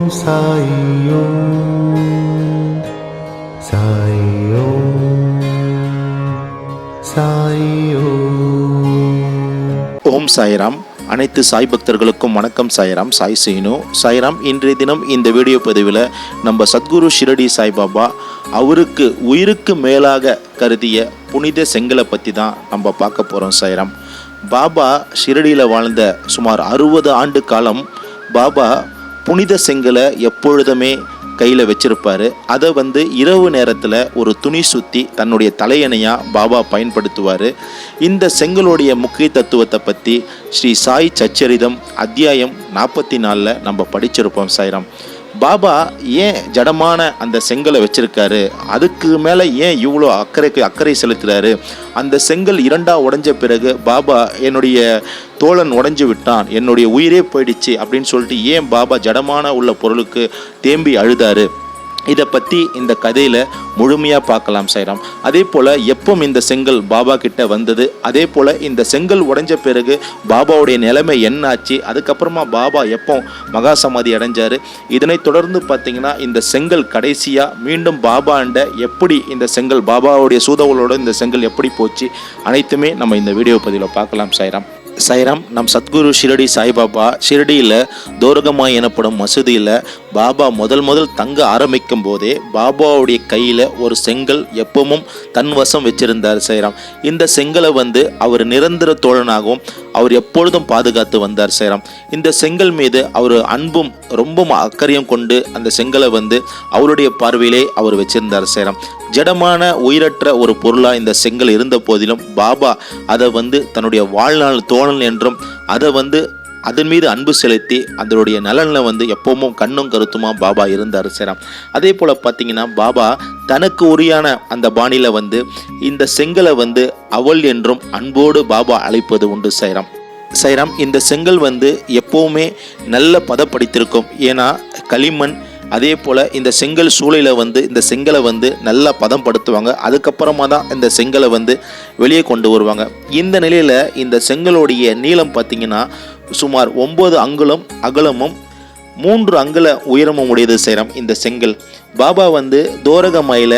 சாயோ சாயோ சாயோ ஓம் சாய்ராம். அனைத்து சாய் பக்தர்களுக்கும் வணக்கம் சாய்ராம். சாய் சீனு. சாய்ராம் இன்றைய தினம் இந்த வீடியோ பதிவில் நம்ம சத்குரு ஷிரடி சாய்பாபா அவருக்கு உயிருக்கு மேலாக கருதிய புனித செங்கலை பற்றி தான் நம்ம பார்க்க போகிறோம் சாய்ராம். பாபா ஷிரடியில் வாழ்ந்த சுமார் அறுபது ஆண்டு காலம் பாபா புனித செங்கலை எப்பொழுதுமே கையில் வச்சிருப்பார். அதை வந்து இரவு நேரத்தில் ஒரு துணி சுற்றி தன்னுடைய தலையணையாக பாபா பயன்படுத்துவார். இந்த செங்கலுடைய முக்கிய தத்துவத்தை பற்றி ஸ்ரீ சாய் சச்சரிதம் அத்தியாயம் நாற்பத்தி நாலில் நம்ம படிச்சிருப்போம் சாய்ராம். பாபா ஏன் ஜடமான அந்த செங்கலை வச்சிருக்காரு? அதுக்கு மேலே ஏன் இவ்வளோ அக்கறைக்கு அக்கறை செலுத்துகிறாரு அந்த செங்கல் இரண்டா உடஞ்ச பிறகு பாபா என்னுடைய தோழன் உடஞ்சு விட்டான் என்னுடைய உயிரே போயிடுச்சு அப்படின்னு சொல்லிட்டு ஏன் பாபா ஜடமான உள்ள பொருளுக்கு தேம்பி அழுதாரு? இதை பற்றி இந்த கதையில் முழுமையாக பார்க்கலாம் சைராம். அதே போல் எப்போ இந்த செங்கல் பாபா கிட்ட வந்தது. அதே போல் இந்த செங்கல் உடைஞ்ச பிறகு பாபாவுடைய நிலைமை என்னாச்சு? அதுக்கப்புறமா பாபா எப்போ மகா சமாதி அடைஞ்சார்? இதனைத் தொடர்ந்து பார்த்திங்கன்னா இந்த செங்கல் கடைசியாக மீண்டும் பாபாண்ட எப்படி இந்த செங்கல் பாபாவுடைய சூதவளோட இந்த செங்கல் எப்படி போச்சு? அனைத்துமே நம்ம இந்த வீடியோ பதிவில் பார்க்கலாம் சைராம். சைராம் நம் சத்குரு ஷிரடி சாய்பாபா ஷிரடியில் தோரகமாய் எனப்படும் மசூதியில் பாபா முதல் முதல் தங்க ஆரம்பிக்கும் போதே பாபாவுடைய கையில் ஒரு செங்கல் எப்பவும் தன் வசம் வச்சிருந்தார் சைராம். இந்த செங்கலை வந்து அவர் நிரந்தர தோழனாகவும் அவர் எப்பொழுதும் பாதுகாத்து வந்தார் சைராம். இந்த செங்கல் மீது அவர் அன்பும் ரொம்பவும் அக்கறையும் கொண்டு அந்த செங்கலை வந்து அவருடைய பார்வையிலே அவர் வச்சிருந்தார் சைராம். ஜடமான உயிரற்ற ஒரு பொருளாக இந்த செங்கல் இருந்த போதிலும் பாபா அதை வந்து தன்னுடைய வாழ்நாள் தோழன் என்றும் அதை வந்து அதன் மீது அன்பு செலுத்தி அதனுடைய நலனில் வந்து எப்பவும் கண்ணும் கருத்துமா பாபா இருந்தார் சேராம். அதே போல் பார்த்தீங்கன்னா பாபா தனக்கு உரியான அந்த பாணியில் வந்து இந்த செங்கலை வந்து அவள் என்றும் அன்போடு பாபா அழைப்பது உண்டு சைராம். சைராம் இந்த செங்கல் வந்து எப்போவுமே நல்ல பதப்படுத்தியிருக்கும். ஏன்னா களிமண் அதே போல் இந்த செங்கல் சூளையில் வந்து இந்த செங்கலை வந்து நல்லா பதம் படுத்துவாங்க அதுக்கப்புறமா தான் இந்த செங்கலை வந்து வெளியே கொண்டு வருவாங்க. இந்த நிலையில் இந்த செங்கலுடைய நீளம் பார்த்தீங்கன்னா சுமார் ஒம்பது அங்குலம் அகலமும் மூன்று அங்குல உயரமும் உடையது சேரம் இந்த செங்கல். பாபா வந்து தோரகமயில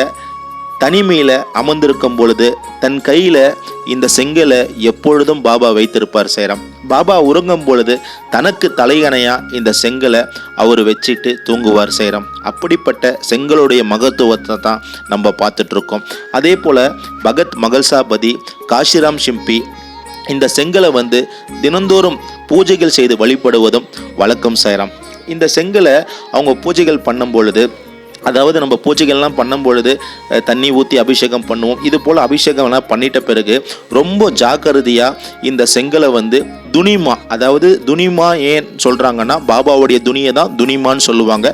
தனிமையில் அமர்ந்திருக்கும் பொழுது தன் கையில் இந்த செங்கலை எப்பொழுதும் பாபா வைத்திருப்பார் சேரம். பாபா உறங்கும் பொழுது தனக்கு தலையணையா இந்த செங்கலை அவர் வச்சுட்டு தூங்குவார் சேரம். அப்படிப்பட்ட செங்கலுடைய மகத்துவத்தை தான் நம்ம பார்த்துட்ருக்கோம். அதே போல் பகத் மகள்சாபதி காஷிராம் ஷிம்பி இந்த செங்கலை வந்து தினந்தோறும் பூஜைகள் செய்து வழிபடுவதும் வழக்கம் சேரம். இந்த செங்கலை அவங்க பூஜைகள் பண்ணும் பொழுது அதாவது நம்ம பூஜைகள்லாம் பண்ணும் பொழுது தண்ணி ஊற்றி அபிஷேகம் பண்ணுவோம். இது போல் அபிஷேகம்லாம் பண்ணிட்ட பிறகு ரொம்ப ஜாக்கிரதையாக இந்த செங்கலை வந்து துனிமா அதாவது துனிமா ஏன் சொல்கிறாங்கன்னா பாபாவுடைய துனியை தான் துனிமான்னு சொல்லுவாங்க.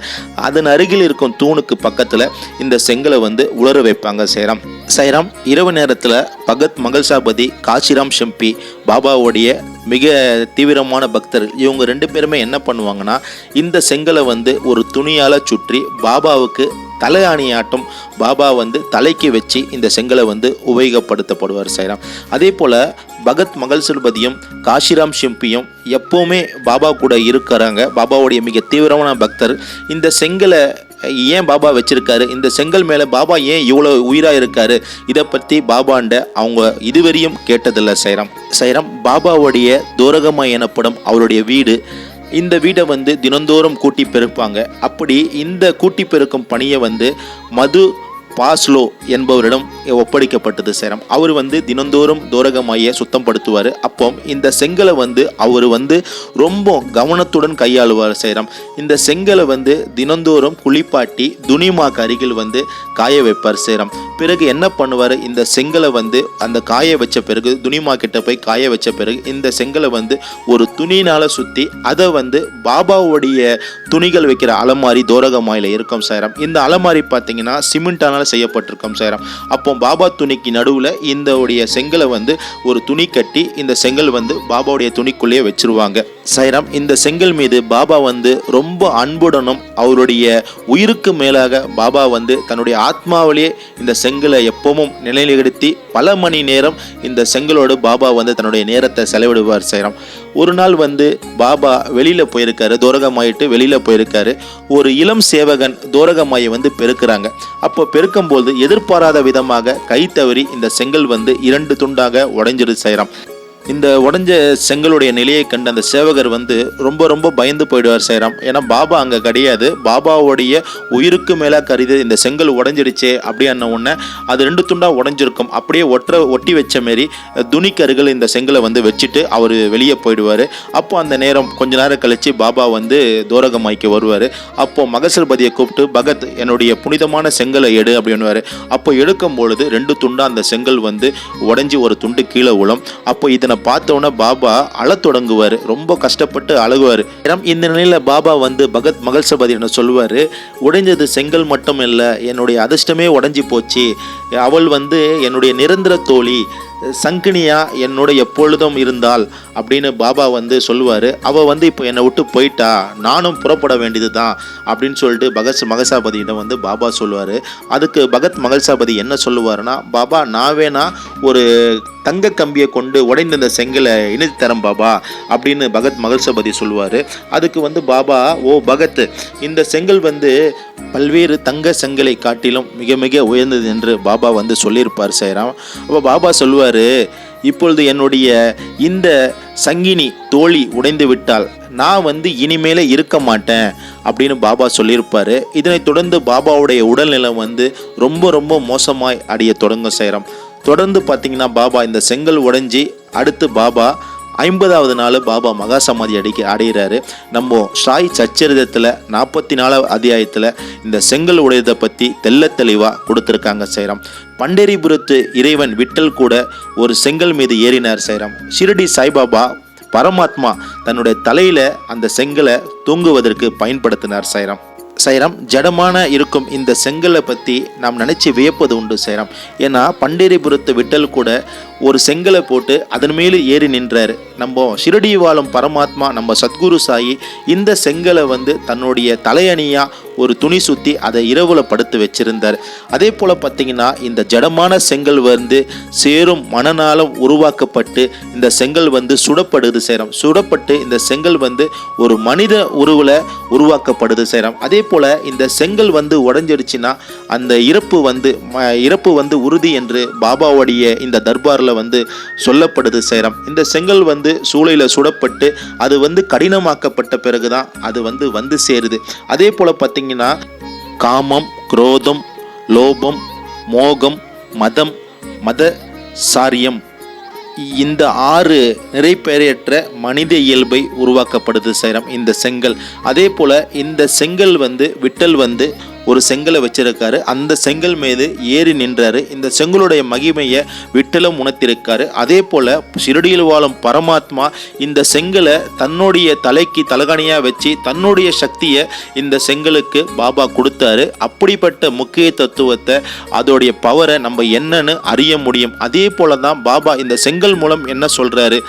அதன் அருகில் இருக்கும் தூணுக்கு பக்கத்தில் இந்த செங்கலை வந்து உலர வைப்பாங்க சேரம். சைராம் இரவு நேரத்தில் பகத் மகள்சாபதி காசிராம் ஷெம்பி பாபாவுடைய மிக தீவிரமான பக்தர். இவங்க ரெண்டு பேருமே என்ன பண்ணுவாங்கன்னா இந்த செங்கலை வந்து ஒரு துணியால் சுற்றி பாபாவுக்கு தலையாணியாட்டம் பாபா வந்து தலைக்கு வச்சு இந்த செங்கலை வந்து உபயோகப்படுத்தப்படுவார் சைராம். அதே போல் பகத் மகள்சல்பதியும் காஷிராம் ஷிம்பியும் எப்போவுமே பாபா கூட இருக்கிறாங்க. பாபாவுடைய மிக தீவிரமான பக்தர். இந்த செங்கலை ஏன் பாபா வச்சிருக்காரு? இந்த செங்கல் மேலே பாபா ஏன் இவ்வளோ உயிராக இருக்காரு? இதை பற்றி பாபாண்ட அவங்க இதுவரையும் கேட்டதில்லை சைராம். சைராம் பாபாவுடைய தூரகமா எனப்படும் அவருடைய வீடு இந்த வீடை வந்து தினந்தோறும் கூட்டி பெருப்பாங்க. அப்படி இந்த கூட்டி பெருக்கும் பணியை வந்து மது பாஸ்லோ என்பவரிடம் ஒப்படைக்கப்பட்டது சேரம். அவர் வந்து தினந்தோறும் தோரகமாயை சுத்தப்படுத்துவார் அப்போ இந்த செங்கலை வந்து அவர் வந்து ரொம்ப கவனத்துடன் கையாளுவார் சேரம். இந்த செங்கலை வந்து தினந்தோறும் குளிப்பாட்டி துணிமாக்கு அருகில் வந்து காய வைப்பார் சேரம். பிறகு என்ன பண்ணுவார்? இந்த செங்கலை வந்து அந்த காய வச்ச பிறகு துணிமா கிட்ட போய் காய வச்ச பிறகு இந்த செங்கலை வந்து ஒரு துணினால் சுற்றி அதை வந்து பாபாவுடைய துணிகள் வைக்கிற அலமாரி தோரகமாயில் இருக்கும் சேரம். இந்த அலமாரி பார்த்தீங்கன்னா சிமெண்டானால் செய்யப்பட்டிருக்கும் சேரம் அப்போ பாபா துணிக்கு நடுவில் இந்த உடைய செங்கலை வந்து ஒரு துணி கட்டி இந்த செங்கல் வந்து பாபாவுடைய துணிக்குள்ளேயே வச்சிருவாங்க. சைராம் இந்த செங்கல் மீது பாபா வந்து ரொம்ப அன்புடனும் அவருடைய உயிருக்கு மேலாக பாபா வந்து தன்னுடைய ஆத்மாவிலேயே இந்த செங்கலை எப்பவும் நிலைநிறுத்தி பல மணி நேரம் இந்த செங்கலோடு பாபா வந்து தன்னுடைய நேரத்தை செலவிடுவார் சைராம் ஒரு நாள் வந்து பாபா வெளியில் போயிருக்காரு தோரகமாயிட்டு வெளியில் போயிருக்காரு. ஒரு இளம் சேவகன் தோரகமாயை வந்து பெருக்கிறாங்க. அப்போ பெருக்கும்போது எதிர்பாராத விதமாக கை தவறி இந்த செங்கல் வந்து இரண்டு துண்டாக உடைஞ்சிடு செய்கிறான் இந்த உடஞ்ச செங்கலுடைய நிலையை கண்டு அந்த சேவகர் வந்து ரொம்ப ரொம்ப பயந்து போயிடுவார் சேராம். ஏன்னா பாபா அங்கே கிடையாது. பாபாவுடைய உயிருக்கு மேலே கருது இந்த செங்கல் உடைஞ்சிடுச்சே அப்படின்ன உடனே அது ரெண்டு துண்டாக உடஞ்சிருக்கும். அப்படியே ஒற்ற ஒட்டி வச்ச மாரி துணிக்கருகள் இந்த செங்கலை வந்து வச்சுட்டு அவர் வெளியே போயிடுவார். அப்போ அந்த நேரம் கொஞ்ச நேரம் கழித்து பாபா வந்து தூரகமாய்க்கு வருவார். அப்போது மகசல்பதியை கூப்பிட்டு பகத் என்னுடைய புனிதமான செங்கலை எடு அப்படின்னுவார். அப்போ எடுக்கும் பொழுது ரெண்டு துண்டாக அந்த செங்கல் வந்து உடஞ்சி ஒரு துண்டு கீழே விழும் அப்போ இதனை பார்த்தோன்னே பாபா அழத் தொடங்குவார். ரொம்ப கஷ்டப்பட்டு அழுகுவார். இந்த நிலையில் பாபா வந்து பகத் மகள்சபதி என்ன சொல்லுவார். உடைஞ்சது செங்கல் மட்டும் இல்லை என்னுடைய அதிர்ஷ்டமே உடஞ்சி போச்சு. அவள் வந்து என்னுடைய நிரந்தர தோழி. சங்கினியா என்னோட எப்பொழுதும் இருந்தால் அப்படின்னு பாபா வந்து சொல்லுவார். அவள் வந்து இப்போ என்னை விட்டு போயிட்டா. நானும் புறப்பட வேண்டியது தான் அப்படின்னு சொல்லிட்டு பகத் மகசாபதியிடம் வந்து பாபா சொல்லுவார். அதுக்கு பகத் மகசாபதி என்ன சொல்லுவாருன்னா பாபா நான் வேணா ஒரு தங்க கம்பியை கொண்டு உடைந்த அந்த செங்கலை இணைத்து தரம் பாபா அப்படின்னு பகத் மகள்சபதி சொல்லுவார். அதுக்கு வந்து பாபா ஓ பகத் இந்த செங்கல் வந்து பல்வேறு தங்க செங்கலை காட்டிலும் மிக மிக உயர்ந்தது என்று பாபா வந்து சொல்லியிருப்பார் சேராம் அப்போ பாபா சொல்லுவார் இப்பொழுது என்னுடைய இந்த சங்கினி தோழி உடைந்து விட்டால் நான் வந்து இனிமேலே இருக்க மாட்டேன் அப்படின்னு பாபா சொல்லியிருப்பார். இதனைத் தொடர்ந்து பாபாவுடைய உடல்நிலை வந்து ரொம்ப ரொம்ப மோசமாய் அடைய தொடங்க செய்கிறோம் தொடர்ந்து பார்த்தீங்கன்னா பாபா இந்த செங்கல் உடைஞ்சி அடுத்து பாபா ஐம்பதாவது நாள் பாபா மகா சமாதி அடிக்க அடைகிறாரு நம்ம சாய் சச்சரிதத்தில் நாற்பத்தி நாலாவது அத்தியாயத்தில் இந்த செங்கல் உடையதை பற்றி தெள்ள தெளிவாக கொடுத்துருக்காங்க செய்கிறோம் பண்டேரிபுரத்து இறைவன் விட்டல் கூட ஒரு செங்கல் மீது ஏறினார் செய்கிறோம் ஷிரடி சாய்பாபா பரமாத்மா தன்னுடைய தலையில் அந்த செங்கலை தூங்குவதற்கு பயன்படுத்தினார் சைரம். சைரம் ஜடமான இருக்கும் இந்த செங்கலை பற்றி நாம் நினச்சி வியப்பது உண்டு சைரம். ஏன்னா பண்டிரிபுரத்து விட்டல் கூட ஒரு செங்கலை போட்டு அதன் மேலே ஏறி நின்றாரு. நம்ம ஷிரடி வாழும் பரமாத்மா நம்ம சத்குரு சாயி இந்த செங்கலை வந்து தன்னுடைய தலையணியாக ஒரு துணி சுற்றி அதை இரவில் படுத்து வச்சிருந்தார். அதே போல் பார்த்தீங்கன்னா இந்த ஜடமான செங்கல் வந்து சேரும் மணனாலும் உருவாக்கப்பட்டு இந்த செங்கல் வந்து சுடப்படுது சேரம். சுடப்பட்டு இந்த செங்கல் வந்து ஒரு மனித உருவில் உருவாக்கப்படுது சேரம். அதே போல் இந்த செங்கல் வந்து உடஞ்சிடுச்சுன்னா அந்த இறப்பு வந்து ம- இறப்பு வந்து உறுதி என்று பாபாவுடைய இந்த தர்பாரில் வந்து சொல்லப்படுது சேரம். இந்த செங்கல் வந்து சூளையில் சுடப்பட்டு அது வந்து கடினமாக்கப்பட்ட பிறகுதான் அது வந்து வந்து சேருது. அதே போல் பார்த்தீங்கன்னா காமம் குரோதம் லோபம் மோகம் மதம் மத சாரியம் இந்த ஆறு நிறைப்பெயரற்ற மனித இயல்பை உருவாக்கப்படுது சேரம் இந்த செங்கல். அதே போல் இந்த செங்கல் வந்து விட்டல் வந்து ஒரு செங்கலை வச்சிருக்காரு. அந்த செங்கல் மீது ஏறி நின்றாரு. இந்த செங்கலுடைய மகிமையை விட்டலும் உணர்த்திருக்காரு. அதே போல் ஷிரடியில் வாழும் பரமாத்மா இந்த செங்கலை தன்னுடைய தலைக்கு தலகணியாக வச்சு தன்னுடைய சக்தியை இந்த செங்கலுக்கு பாபா கொடுத்தாரு. அப்படிப்பட்ட முக்கிய தத்துவத்தை அதோடைய பவரை நம்ம என்னன்னு அறிய முடியும். அதே போல தான் பாபா இந்த செங்கல் மூலம் என்ன சொல்றாரு?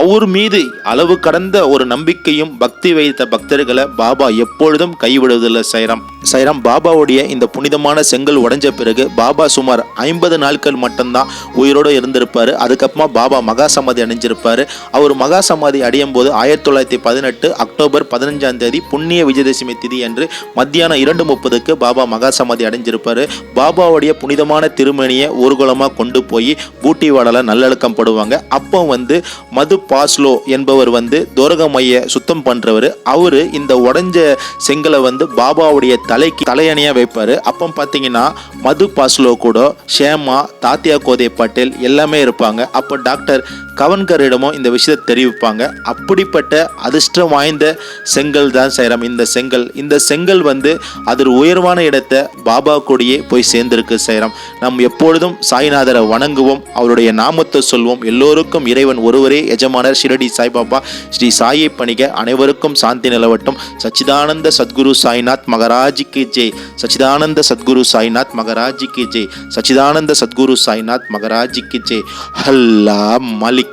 அவர் மீது அளவு கடந்த ஒரு நம்பிக்கையும் பக்தி வைத்த பக்தர்களை பாபா எப்பொழுதும் கைவிடுவதில்லை சைராம் சைரம் பாபாவுடைய இந்த புனிதமான செங்கல் உடைஞ்ச பிறகு பாபா சுமார் ஐம்பது நாட்கள் மட்டும்தான் உயிரோடு இருந்திருப்பார். அதுக்கப்புறமா பாபா மகா சமாதி அடைஞ்சிருப்பாரு அவர் மகா சமாதி அடையும் போது ஆயிரத்தி தொள்ளாயிரத்தி பதினெட்டு அக்டோபர் பதினஞ்சாம் தேதி புண்ணிய விஜயதசமி திதி என்று மத்தியானம் இரண்டு முப்பதுக்கு பாபா மகா சமாதி அடைஞ்சிருப்பாரு. பாபாவுடைய புனிதமான திருமணியை ஊர்வலமாக கொண்டு போய் பூட்டிவாடல நல்லடக்கம் படுவாங்க. அப்போ வந்து மது பாஸ்லோ என்பவர் வந்து துரகமைய சுத்தம் பண்ணுறவர் அவர் இந்த உடஞ்ச செங்கலை வந்து பாபாவுடைய தலைக்கு தலையணியாக வைப்பாரு. அப்போ பார்த்தீங்கன்னா மது பாஸ்லோ கூட ஷேமா தாத்தியா கோதே பட்டேல் எல்லாமே இருப்பாங்க. அப்போ டாக்டர் கவன்கரிடமும் இந்த விஷயத்தை தெரிவிப்பாங்க. அப்படிப்பட்ட அதிர்ஷ்டம் வாய்ந்த செங்கல் தான் சேரம். இந்த செங்கல் இந்த செங்கல் வந்து அது உயர்வான இடத்தை பாபா கூடியே போய் சேர்ந்திருக்கு சேரம். நாம் எப்பொழுதும் சாய்நாதரை வணங்குவோம் அவருடைய நாமத்தை சொல்வோம். எல்லோருக்கும் இறைவன் ஒருவரே எஜமானர் ஷிரடி சாய்பாபா. ஸ்ரீ சாயை பணிக அனைவருக்கும் சாந்தி நிலவட்டும். சச்சிதானந்த சத்குரு சாய்நாத் மகராஜிக்கு ஜெய். சச்சிதானந்த சத்குரு சாய்நாத் மகராஜிக்கு ஜெய். சச்சிதானந்த சத்குரு சாய்நாத் மகராஜிக்கு ஜெய். ஹல்லா மலிக்.